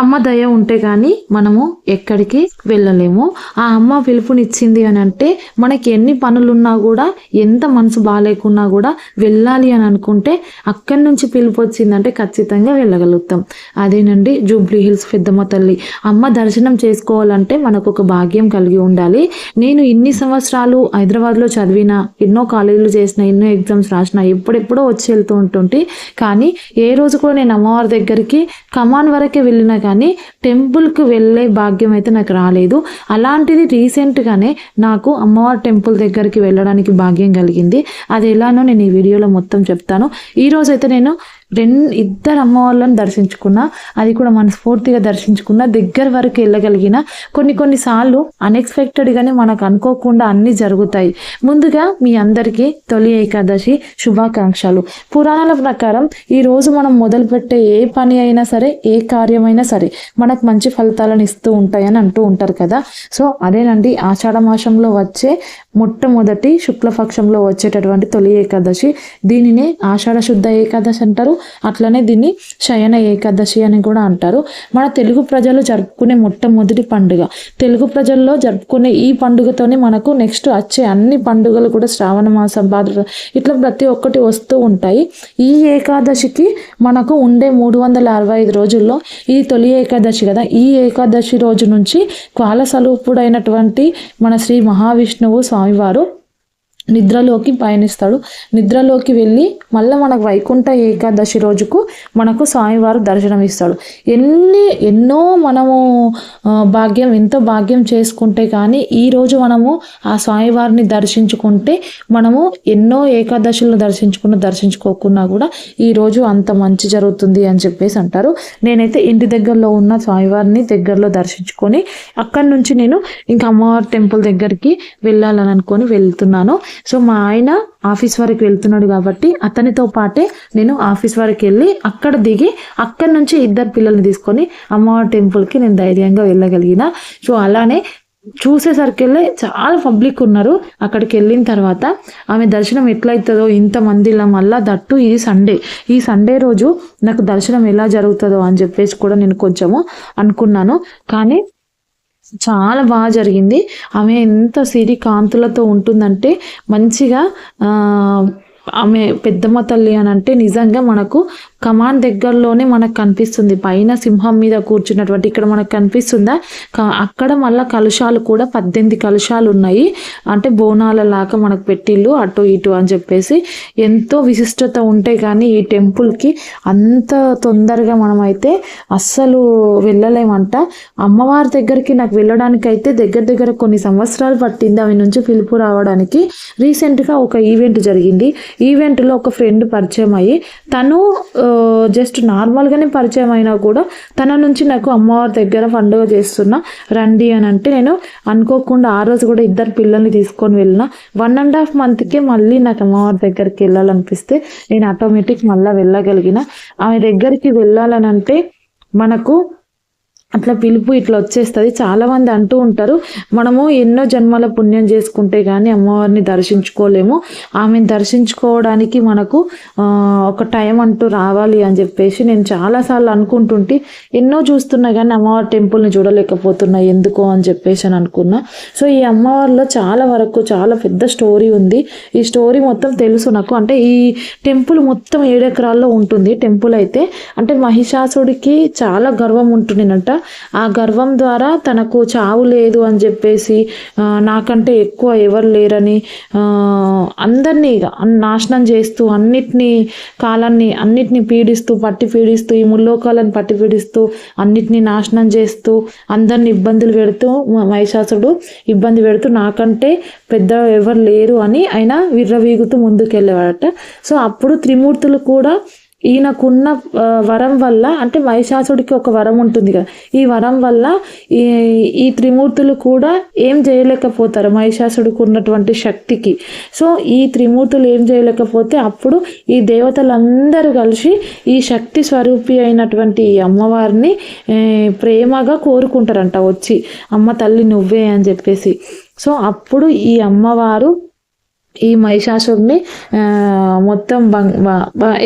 అమ్మ దయ ఉంటే కానీ మనము ఎక్కడికి వెళ్ళలేము. ఆ అమ్మ పిలుపునిచ్చింది అని అంటే మనకి ఎన్ని పనులున్నా కూడా ఎంత మనసు బాగాలేకున్నా కూడా వెళ్ళాలి అని అనుకుంటే అక్కడి నుంచి పిలుపు వచ్చిందంటే ఖచ్చితంగా వెళ్ళగలుగుతాం. అదేనండి జూబ్లీ హిల్స్ పెద్దమ్మ తల్లి. అమ్మ దర్శనం చేసుకోవాలంటే మనకు ఒక భాగ్యం కలిగి ఉండాలి. నేను ఇన్ని సంవత్సరాలు హైదరాబాద్లో చదివిన ఎన్నో కాలేజీలు చేసిన ఎన్నో ఎగ్జామ్స్ రాసిన ఎప్పుడెప్పుడో వచ్చి వెళ్తూ ఉంటుంటే. కానీ ఏ రోజు కూడా నేను అమ్మవారి దగ్గరికి కమాన్ వరకే వెళ్ళినా కానీ టెంపుల్కి వెళ్ళే భాగ్యం అయితే నాకు రాలేదు. అలాంటిది రీసెంట్గానే నాకు అమ్మవారి టెంపుల్ దగ్గరికి వెళ్ళడానికి భాగ్యం కలిగింది. అది ఎలానో నేను ఈ వీడియోలో మొత్తం చెప్తాను. ఈరోజు అయితే నేను రెండు ఇద్దరు అమ్మవాళ్ళని దర్శించుకున్నా అది కూడా మనస్ఫూర్తిగా దర్శించుకున్న దగ్గర వరకు వెళ్ళగలిగిన కొన్ని కొన్నిసార్లు అన్ఎక్స్పెక్టెడ్గానే మనకు అనుకోకుండా అన్నీ జరుగుతాయి. ముందుగా మీ అందరికీ తొలి ఏకాదశి శుభాకాంక్షలు. పురాణాల ప్రకారం ఈరోజు మనం మొదలుపెట్టే ఏ పని అయినా సరే ఏ కార్యమైనా సరే మనకు మంచి ఫలితాలను ఇస్తూ ఉంటాయని అంటూ ఉంటారు కదా. సో అదేనండి ఆషాఢ మాసంలో వచ్చే మొట్టమొదటి శుక్లపక్షంలో వచ్చేటటువంటి తొలి ఏకాదశి. దీనినే ఆషాఢ శుద్ధ ఏకాదశి అంటారు. అట్లనే దీన్ని శయన ఏకాదశి అని కూడా అంటారు. మన తెలుగు ప్రజలు జరుపుకునే మొట్టమొదటి పండుగ. తెలుగు ప్రజల్లో జరుపుకునే ఈ పండుగతోనే మనకు నెక్స్ట్ వచ్చే అన్ని పండుగలు కూడా శ్రావణ మాసం భాద్ర ఇట్లా ప్రతి ఒక్కటి వస్తూ ఉంటాయి. ఈ ఏకాదశికి మనకు ఉండే మూడు వందల అరవై ఐదు రోజుల్లో ఈ తొలి ఏకాదశి కదా. ఈ ఏకాదశి రోజు నుంచి క్వాల స్వరూపుడైనటువంటి మన శ్రీ మహావిష్ణువు స్వామివారు నిద్రలోకి పయనిస్తాడు. నిద్రలోకి వెళ్ళి మళ్ళీ మనకు వైకుంఠ ఏకాదశి రోజుకు మనకు స్వామివారు దర్శనం ఇస్తాడు ఎన్ని ఎన్నో మనము భాగ్యం ఎంతో భాగ్యం చేసుకుంటే కానీ ఈరోజు మనము ఆ స్వామివారిని దర్శించుకుంటే మనము ఎన్నో ఏకాదశులను దర్శించుకున్న దర్శించుకోకున్నా కూడా ఈరోజు అంత మంచి జరుగుతుంది అని చెప్పేసి అంటారు. నేనైతే ఇంటి దగ్గరలో ఉన్న స్వామివారిని దగ్గరలో దర్శించుకొని అక్కడి నుంచి నేను ఇంకా అమ్మవారి టెంపుల్ దగ్గరికి వెళ్ళాలని అనుకొని వెళ్తున్నాను. సో మా ఆయన ఆఫీస్ వరకు వెళ్తున్నాడు కాబట్టి అతనితో పాటే నేను ఆఫీస్ వరకు వెళ్ళి అక్కడ దిగి అక్కడి నుంచి ఇద్దరు పిల్లల్ని తీసుకొని అమ్మవారి టెంపుల్కి నేను ధైర్యంగా వెళ్ళగలిగిన. సో అలానే చూసేసరికెళ్ళే చాలా పబ్లిక్ ఉన్నారు. అక్కడికి వెళ్ళిన తర్వాత ఆమె దర్శనం ఎట్లయితుందో ఇంత మందిలో మళ్ళా దట్టు ఇది సండే ఈ సండే రోజు నాకు దర్శనం ఎలా జరుగుతుందో అని చెప్పేసి కూడా నేను కొంచెము అనుకున్నాను. కానీ చాలా బాగా జరిగింది. ఆమె ఎంత సిరి కాంతులతో ఉంటుందంటే మంచిగా ఆ, ఆమె పెద్దమ్మ తల్లి అని అంటే నిజంగా మనకు కమాన్ దగ్గరలోనే మనకు కనిపిస్తుంది. పైన సింహం మీద కూర్చున్నటువంటి ఇక్కడ మనకు కనిపిస్తుందా? అక్కడ మళ్ళీ కలుషాలు కూడా పద్దెనిమిది కలుషాలు ఉన్నాయి. అంటే బోనాల లాగా మనకు పెట్టిళ్ళు అటు ఇటు అని చెప్పేసి ఎంతో విశిష్టత ఉంటే కానీ ఈ టెంపుల్కి అంత తొందరగా మనమైతే అస్సలు వెళ్ళలేమంట. అమ్మవారి దగ్గరికి నాకు వెళ్ళడానికి అయితే దగ్గర దగ్గర కొన్ని సంవత్సరాలు పట్టింది ఆమె నుంచి పిలుపు రావడానికి. రీసెంట్గా ఒక ఈవెంట్ జరిగింది. ఈవెంట్లో ఒక ఫ్రెండ్ పరిచయం అయ్యి తను జస్ట్ నార్మల్గానే పరిచయం అయినా కూడా తన నుంచి నాకు అమ్మవారి దగ్గర పండుగ చేస్తున్నా రండి అని అంటే నేను అనుకోకుండా ఆ రోజు కూడా ఇద్దరు పిల్లల్ని తీసుకొని వెళ్ళిన. వన్ అండ్ హాఫ్ మంత్కే మళ్ళీ నాకు అమ్మవారి దగ్గరికి వెళ్ళాలనిపిస్తే నేను ఆటోమేటిక్ మళ్ళీ వెళ్ళగలిగిన. ఆమె దగ్గరికి వెళ్ళాలని అంటే మనకు అట్లా పిలుపు ఇట్లా వచ్చేస్తుంది. చాలా మంది అంటూ ఉంటారు మనము ఎన్నో జన్మల పుణ్యం చేసుకుంటే కానీ అమ్మవారిని దర్శించుకోలేము. ఆమెను దర్శించుకోవడానికి మనకు ఒక టైం అంటూ రావాలి అని చెప్పేసి నేను చాలాసార్లు అనుకుంటుంటే. ఎన్నో చూస్తున్నా కానీ అమ్మవారి టెంపుల్ని చూడలేకపోతున్నా ఎందుకో అని చెప్పేసి అని అనుకున్నా. సో ఈ అమ్మవారిలో చాలా వరకు చాలా పెద్ద స్టోరీ ఉంది. ఈ స్టోరీ మొత్తం తెలుసు నాకు. అంటే ఈ టెంపుల్ మొత్తం ఏడెకరాల్లో ఉంటుంది. టెంపుల్ అయితే అంటే మహిషాసుడికి చాలా గర్వం ఉంటుండేనట ఆ గర్వం ద్వారా తనకు చావు లేదు అని చెప్పేసి నాకంటే ఎక్కువ ఎవరు లేరని అందరినీ ఇక నాశనం చేస్తూ అన్నిటినీ కాలాన్ని అన్నిటినీ పీడిస్తూ పట్టి పీడిస్తూ ఈ ముల్లోకాలను పట్టి పీడిస్తూ అన్నిటినీ నాశనం చేస్తూ అందరిని ఇబ్బందులు పెడుతూ మ- మహిషాసుడు ఇబ్బంది పెడుతూ నాకంటే పెద్ద ఎవరు లేరు అని ఆయన విర్రవీగుతూ ముందుకెళ్ళేవాడట. సో అప్పుడు త్రిమూర్తులు కూడా ఈయనకున్న వరం వల్ల అంటే మహిషాసుడికి ఒక వరం ఉంటుంది కదా. ఈ వరం వల్ల ఈ ఈ త్రిమూర్తులు కూడా ఏం చేయలేకపోతారు మహిషాసుడికి ఉన్నటువంటి శక్తికి. సో ఈ త్రిమూర్తులు ఏం చేయలేకపోతే అప్పుడు ఈ దేవతలందరూ కలిసి ఈ శక్తి స్వరూపి అయినటువంటి ఈ అమ్మవారిని ప్రేమగా కోరుకుంటారంట వచ్చి అమ్మ తల్లి నువ్వే అని చెప్పేసి. సో అప్పుడు ఈ అమ్మవారు ఈ మహిషాసుడిని మొత్తం బంగ్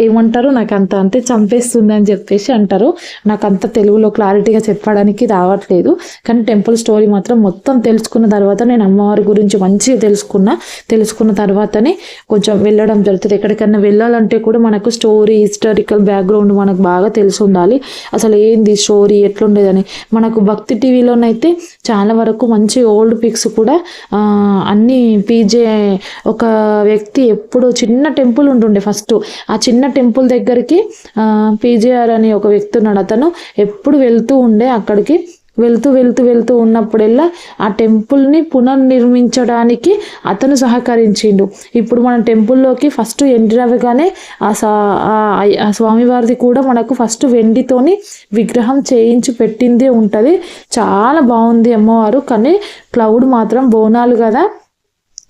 ఏమంటారు? నాకు అంత అంటే చంపేస్తుంది అని చెప్పేసి అంటారు. నాకు అంత తెలుగులో క్లారిటీగా చెప్పడానికి రావట్లేదు. కానీ టెంపుల్ స్టోరీ మాత్రం మొత్తం తెలుసుకున్న తర్వాత నేను అమ్మవారి గురించి మంచిగా తెలుసుకున్నా. తెలుసుకున్న తర్వాతనే కొంచెం వెళ్ళడం జరుగుతుంది. ఎక్కడికైనా వెళ్ళాలంటే కూడా మనకు స్టోరీ హిస్టారికల్ బ్యాక్గ్రౌండ్ మనకు బాగా తెలిసి ఉండాలి. అసలు ఏంది స్టోరీ? ఎట్లుండేదని. మనకు భక్తి టీవీలోనైతే చాలా వరకు మంచి ఓల్డ్ పిక్స్ కూడా అన్ని పీజే ఒక వ్యక్తి ఎప్పుడు చిన్న టెంపుల్ ఉంటుండే ఫస్ట్. ఆ చిన్న టెంపుల్ దగ్గరికి పీజీఆర్ అని ఒక వ్యక్తి ఉన్నాడు. అతను ఎప్పుడు వెళ్తూ ఉండే అక్కడికి. వెళ్తూ వెళ్తూ వెళ్తూ ఉన్నప్పుడల్లా ఆ టెంపుల్ని పునర్నిర్మించడానికి అతను సహకరించిండు. ఇప్పుడు మన టెంపుల్లోకి ఫస్ట్ ఎంట్రీ అవ్వగానే ఆ సా ఆ స్వామివారిది కూడా మనకు ఫస్ట్ వెండితోని విగ్రహం చేయించి పెట్టిందే ఉంటుంది. చాలా బాగుంది అమ్మవారు. కానీ క్లౌడ్ మాత్రం బోనాలు కదా.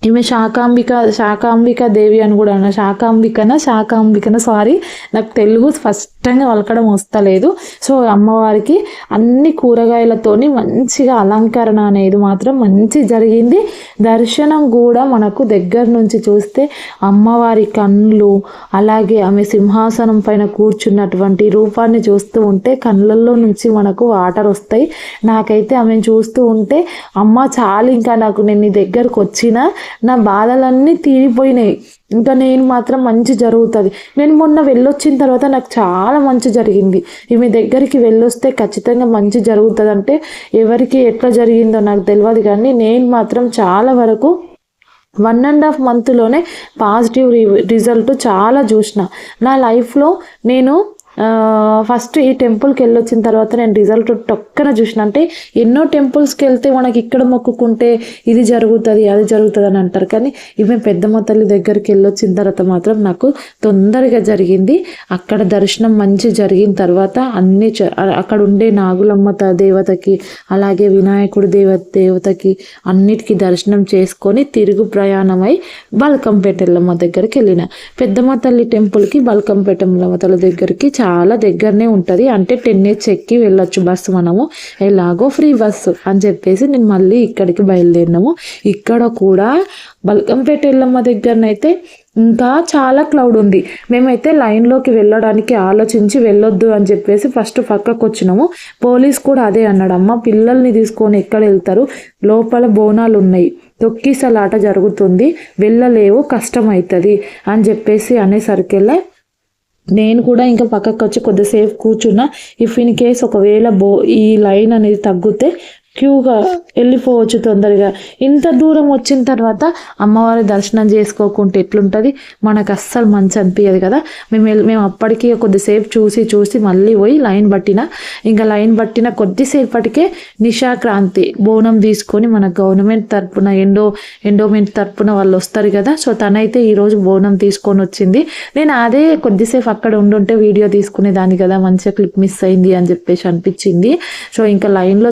ఈమె శాకాంబిక శాకాంబిక దేవి అని కూడా అన్నా శాకాంబికన శాకాంబికన సారీ నాకు తెలుగు స్పష్టంగా వలకడం వస్తలేదు. సో అమ్మవారికి అన్ని కూరగాయలతోని మంచిగా అలంకరణ అనేది మాత్రం మంచి జరిగింది. దర్శనం కూడా మనకు దగ్గర నుంచి చూస్తే అమ్మవారి కళ్ళు అలాగే ఆమె సింహాసనం పైన కూర్చున్నటువంటి రూపాన్ని చూస్తూ ఉంటే కళ్ళల్లో నుంచి మనకు వాటర్ వస్తాయి. నాకైతే ఆమెను చూస్తూ ఉంటే అమ్మ చాలు ఇంకా నాకు నేను నీ దగ్గరకు వచ్చినా నా బాధలన్నీ తీరిపోయినాయి. ఇంకా నేను మాత్రం మంచి జరుగుతుంది. నేను మొన్న వెళ్ళొచ్చిన తర్వాత నాకు చాలా మంచి జరిగింది. ఈమె దగ్గరికి వెళ్ళొస్తే ఖచ్చితంగా మంచి జరుగుతుంది అంటే ఎవరికి ఎట్లా జరిగిందో నాకు తెలియదు కానీ నేను మాత్రం చాలా వరకు వన్ అండ్ హాఫ్ మంత్లోనే పాజిటివ్ రిజల్ట్ చాలా చూసిన. నా లైఫ్లో నేను ఫస్ట్ ఈ టెంపుల్కి వెళ్ళొచ్చిన తర్వాత నేను రిజల్ట్ టొక్కన చూసిన. అంటే ఎన్నో టెంపుల్స్కి వెళ్తే మనకి ఇక్కడ మొక్కుకుంటే ఇది జరుగుతుంది అది జరుగుతుంది అని అంటారు. కానీ ఇవి పెద్దమ్మ తల్లి దగ్గరికి వెళ్ళొచ్చిన తర్వాత మాత్రం నాకు తొందరగా జరిగింది. అక్కడ దర్శనం మంచి జరిగిన తర్వాత అన్ని చ- అక్కడ ఉండే నాగులమ్మ దేవతకి అలాగే వినాయకుడి దేవ దేవతకి అన్నిటికీ దర్శనం చేసుకొని తిరుగు ప్రయాణమై బల్కంపేట ఎల్లమ్మ దగ్గరికి వెళ్ళిన. పెద్దమ్మ తల్లి టెంపుల్కి బల్కంపేట ఎల్లమ్మ తల్లి దగ్గరికి చాలా చాలా దగ్గరనే ఉంటుంది. అంటే టెన్ ఇయర్స్ ఎక్కి వెళ్ళొచ్చు బస్సు మనము. ఎలాగో ఫ్రీ బస్సు అని చెప్పేసి నేను మళ్ళీ ఇక్కడికి బయలుదేరినాము. ఇక్కడ కూడా బల్కంపేట ఎల్లమ్మ దగ్గరనైతే ఇంకా చాలా క్లౌడ్ ఉంది. మేమైతే లైన్లోకి వెళ్ళడానికి ఆలోచించి వెళ్ళొద్దు అని చెప్పేసి ఫస్ట్ పక్కకు వచ్చినాము. పోలీస్ కూడా అదే అన్నాడు. అమ్మ పిల్లల్ని తీసుకొని ఎక్కడ వెళ్తారు? లోపల బోనాలు ఉన్నాయి. తొక్కిసలాట జరుగుతుంది. వెళ్ళలేవు కష్టం అవుతుంది అని చెప్పేసి అనేసరికెళ్ళే నేను కూడా ఇంకా పక్కకు వచ్చి కొద్దిసేపు కూర్చున్నా. ఇఫ్ ఇన్ కేస్ ఒకవేళ బో ఈ లైన్ అనేది తగ్గితే క్యూగా వెళ్ళిపోవచ్చు తొందరగా. ఇంత దూరం వచ్చిన తర్వాత అమ్మవారి దర్శనం చేసుకోకుంటే ఎట్లుంటుంది? మనకు అస్సలు మంచి అనిపించదు కదా. మేము వెళ్ళి- మేము అప్పటికి కొద్దిసేపు చూసి చూసి మళ్ళీ పోయి లైన్ పట్టిన ఇంకా లైన్ పట్టిన కొద్దిసేపటికే నిషా క్రాంతి బోనం తీసుకొని మన గవర్నమెంట్ తరపున ఎండో ఎండోమెంట్ తరపున వాళ్ళు వస్తారు కదా. సో తనైతే ఈరోజు బోనం తీసుకొని వచ్చింది. నేను అదే కొద్దిసేపు అక్కడ ఉండుంటే వీడియో తీసుకునేదాన్ని కదా. మంచిగా క్లిప్ మిస్ అయింది అని చెప్పేసి అనిపించింది. సో ఇంకా లైన్లో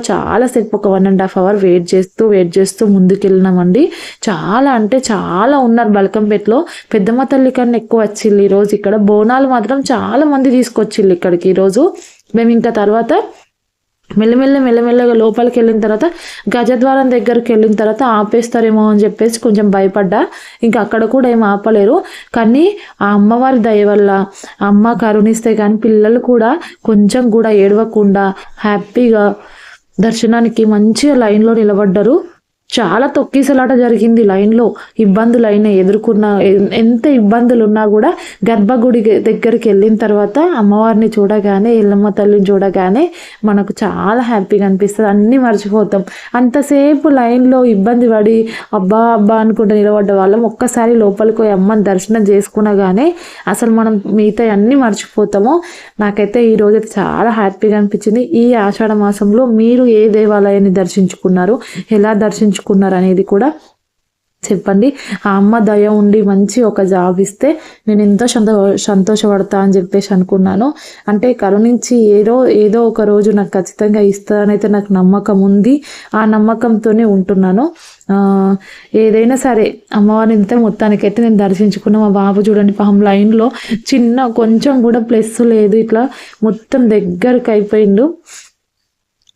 సేపు ఒక one and half hour wait చేస్తూ వెయిట్ చేస్తూ ముందుకెళ్ళినామండి. చాలా అంటే చాలా ఉన్నారు బల్కంపేటలో. పెద్దమ్మ తల్లి కన్నా ఎక్కువ వచ్చిల్లు ఈరోజు ఇక్కడ. బోనాలు మాత్రం చాలా మంది తీసుకొచ్చిల్లు ఇక్కడికి ఈరోజు మేము ఇంకా తర్వాత మెల్లమెల్ల మెల్లమెల్లగా లోపలికి వెళ్ళిన తర్వాత గజద్వారం దగ్గరికి వెళ్ళిన తర్వాత ఆపేస్తారేమో అని చెప్పేసి కొంచెం భయపడ్డా. ఇంకా అక్కడ కూడా ఏం ఆపలేరు. కానీ ఆ అమ్మవారి దయ వల్ల అమ్మ కరుణిస్తే కానీ పిల్లలు కూడా కొంచెం కూడా ఏడవకుండా హ్యాపీగా దర్శనానికి మంచిగా లైన్లో నిలబడ్డారు. చాలా తొక్కిసలాట జరిగింది లైన్లో. ఇబ్బందులు అయినా ఎదుర్కొన్న ఎంత ఇబ్బందులు ఉన్నా కూడా గర్భగుడి దగ్గరికి వెళ్ళిన తర్వాత అమ్మవారిని చూడగానే ఎల్లమ్మ తల్లిని చూడగానే మనకు చాలా హ్యాపీగా అనిపిస్తుంది. అన్నీ మర్చిపోతాం. అంతసేపు లైన్లో ఇబ్బంది పడి అబ్బా అబ్బా అనుకుంటూ నిలబడ్డ వాళ్ళం. ఒక్కసారి లోపలికి పోయి అమ్మని దర్శనం చేసుకునగానే అసలు మనం మిగతా అన్నీ మర్చిపోతాము. నాకైతే ఈరోజు అయితే చాలా హ్యాపీగా అనిపించింది. ఈ ఆషాఢ మాసంలో మీరు ఏ దేవాలయాన్ని దర్శించుకున్నారు? ఎలా దర్శించు అనేది కూడా చెప్పండి. ఆ అమ్మ దయ ఉండి మంచి ఒక జాబ్ ఇస్తే నేను ఎంతో సంతో సంతోషపడతా అని చెప్పేసి అనుకున్నాను. అంటే కరుణించి ఏదో ఏదో ఒక రోజు నాకు ఖచ్చితంగా ఇస్తానైతే నాకు నమ్మకం ఉంది. ఆ నమ్మకంతోనే ఉంటున్నాను. ఏదైనా సరే అమ్మవారిని ఇంత మొత్తానికి అయితే నేను దర్శించుకున్న మా బాబు చూడండి పాపం లైన్లో చిన్న కొంచెం కూడా ప్లస్ లేదు. ఇట్లా మొత్తం దగ్గరకు అయిపోయిండు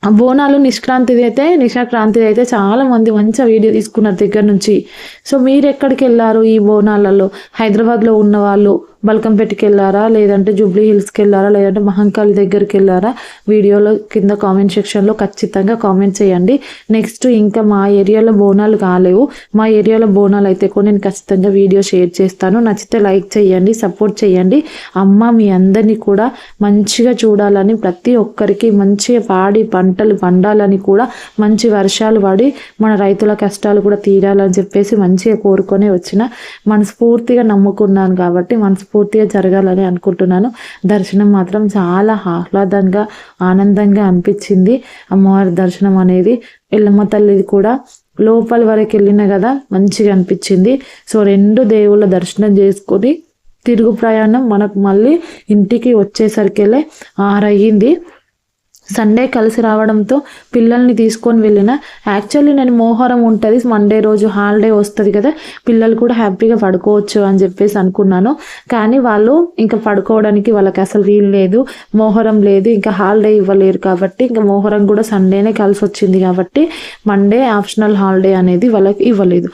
బోనాలు నిష్క్రాంతిది అయితే నిశాక్రాంతిది అయితే చాలా మంది మంచిగా వీడియో తీసుకున్నారు దగ్గర నుంచి. సో మీరు ఎక్కడికి వెళ్ళారు ఈ బోనాలలో? హైదరాబాద్లో ఉన్న వాళ్ళు బల్కంపేటకి వెళ్ళారా లేదంటే జూబ్లీ హిల్స్కి వెళ్ళారా లేదంటే మహంకాళి దగ్గరికి వెళ్ళారా వీడియోలో కింద కామెంట్ సెక్షన్లో ఖచ్చితంగా కామెంట్ చేయండి. నెక్స్ట్ ఇంకా మా ఏరియాలో బోనాలు కాలేవు. మా ఏరియాలో బోనాలు అయితే కూడా నేను ఖచ్చితంగా వీడియో షేర్ చేస్తాను. నచ్చితే లైక్ చేయండి సపోర్ట్ చేయండి. అమ్మ మీ అందరినీ కూడా మంచిగా చూడాలని ప్రతి ఒక్కరికి మంచిగా పాడి పంటలు పండాలని కూడా మంచి వర్షాలు పడి మన రైతుల కష్టాలు కూడా తీరాలని చెప్పేసి మంచిగా కోరుకొని వచ్చిన మనస్ఫూర్తిగా నమ్ముకున్నాను కాబట్టి మనస్ఫూర్తిగా జరగాలని అనుకుంటున్నాను. దర్శనం మాత్రం చాలా ఆహ్లాదంగా ఆనందంగా అనిపించింది. అమ్మవారి దర్శనం అనేది ఎల్లమ్మ తల్లిది కూడా లోపలి వరకు వెళ్ళిన కదా మంచిగా అనిపించింది. సో రెండు దేవుళ్ళ దర్శనం చేసుకొని తిరుగు ప్రయాణం మనకు మళ్ళీ ఇంటికి వచ్చేసరికెళ్ళే ఆరయ్యింది. సండే కలిసి రావడంతో పిల్లల్ని తీసుకొని వెళ్ళిన. యాక్చువల్లీ నేను మోహరం ఉంటుంది మండే రోజు హాలిడే వస్తుంది కదా పిల్లలు కూడా హ్యాపీగా పడుకోవచ్చు అని చెప్పేసి అనుకున్నాను. కానీ వాళ్ళు ఇంకా పడుకోవడానికి వాళ్ళకి అసలు వీలు లేదు మోహరం లేదు ఇంకా హాలిడే ఇవ్వలేరు కాబట్టి ఇంకా మోహరం కూడా సండేనే కలిసి వచ్చింది కాబట్టి మండే ఆప్షనల్ హాలిడే అనేది వాళ్ళకి ఇవ్వలేదు.